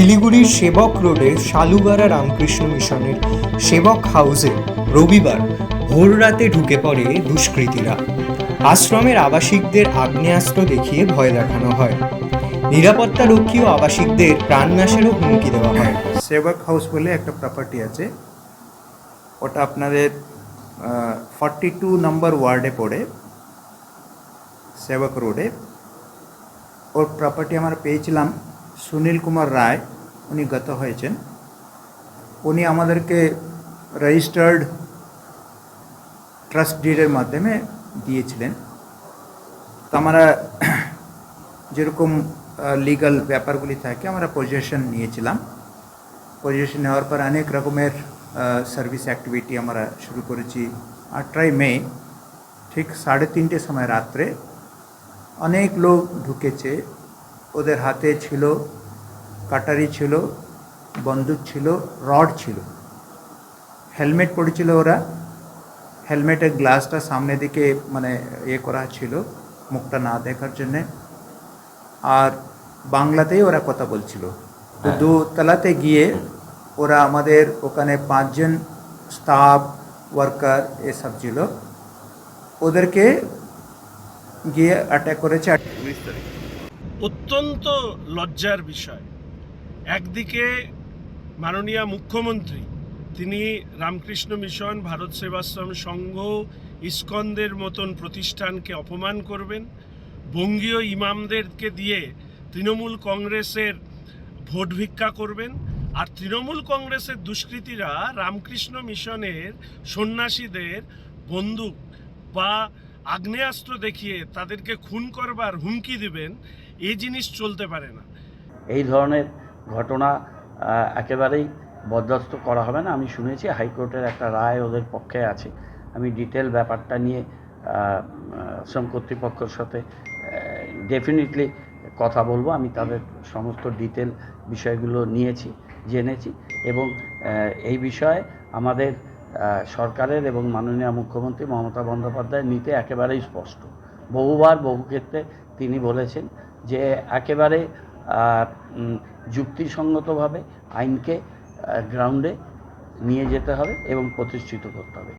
শিলিগুড়ির সেবক রোডে শালুগাড়া রামকৃষ্ণ মিশনের সেবক হাউসে রবিবার ভোর রাতে ঢুকে পড়ে দুষ্কৃতীরা। আশ্রমের আবাসিকদের আগ্নেয়াস্ত্র দেখিয়ে ভয় দেখানো হয়। নিরাপত্তা রক্ষী ও আবাসিকদের প্রাণনাশেরও হুমকি দেওয়া হয়। সেবক হাউস বলে একটা প্রপার্টি আছে। ওটা আপনাদের ফর্টি টু নম্বর ওয়ার্ডে পড়ে, সেবক রোডে। ওর প্রপার্টি আমরা পেয়েছিলাম সুনীল কুমার রায় উনি গত হয়েছেন। উনি আমাদেরকে রেজিস্টার্ড ট্রাস্ট ডিডের মাধ্যমে দিয়েছিলেন। তো আমরা যেরকম লিগাল ব্যাপারগুলি থাকে, আমরা পজিশন নিয়েছিলাম। পজিশন নেওয়ার পর অনেক রকমের সার্ভিস অ্যাক্টিভিটি আমরা শুরু করেছি। আটটাই মে, ঠিক সাড়ে তিনটে সময় রাত্রে অনেক লোক ঢুকেছে। ওদের হাতে ছিল কাটারি ছিল বন্দুক ছিল রড ছিল। হেলমেট পড়েছিল ওরা। হেলমেটের গ্লাসটা সামনে দিকে মানে ইয়ে করা ছিল মুখটা না দেখার জন্যে। আর বাংলাতেই ওরা কথা বলছিল। তো দোতলাতে গিয়ে ওরা আমাদের ওখানে পাঁচজন স্টাফ ওয়ার্কার এসব ছিল। ওদেরকে গিয়ে অ্যাটাক করেছে। অত্যন্ত লজ্জার বিষয়। একদিকে মাননীয় মুখ্যমন্ত্রী, তিনি রামকৃষ্ণ মিশন, ভারত সেবাশ্রম সংঘ, ইস্কনদের মতন প্রতিষ্ঠানকে অপমান করবেন। বঙ্গীয় ইমামদেরকে দিয়ে তৃণমূল কংগ্রেসের ভোট ভিক্ষা করবেন। আর তৃণমূল কংগ্রেসের দুষ্কৃতীরা রামকৃষ্ণ মিশনের সন্ন্যাসীদের বন্দুক বা আগ্নেয়াস্ত্র দেখিয়ে তাদেরকে খুন করবার হুমকি দিবেন। এই জিনিস চলতে পারে না। এই ধরনের ঘটনা একেবারেই বরদাস্ত করা হবে না। আমি শুনেছি হাইকোর্টের একটা রায় ওদের পক্ষে আছে। আমি ডিটেল ব্যাপারটা নিয়ে শ্রম কর্তৃপক্ষের সাথে ডেফিনেটলি কথা বলব। আমি তাদের সমস্ত ডিটেল বিষয়গুলো নিয়েছি, জেনেছি এবং এই বিষয়ে আমাদের সরকারের এবং মাননীয় মুখ্যমন্ত্রী মমতা বন্দ্যোপাধ্যায় নিতে একেবারেই স্পষ্ট। বহুবার বহু ক্ষেত্রে তিনি বলেছেন যে একেবারে যুক্তিসঙ্গতভাবে আইনকে গ্রাউন্ডে নিয়ে যেতে হবে এবং প্রতিষ্ঠিত করতে হবে।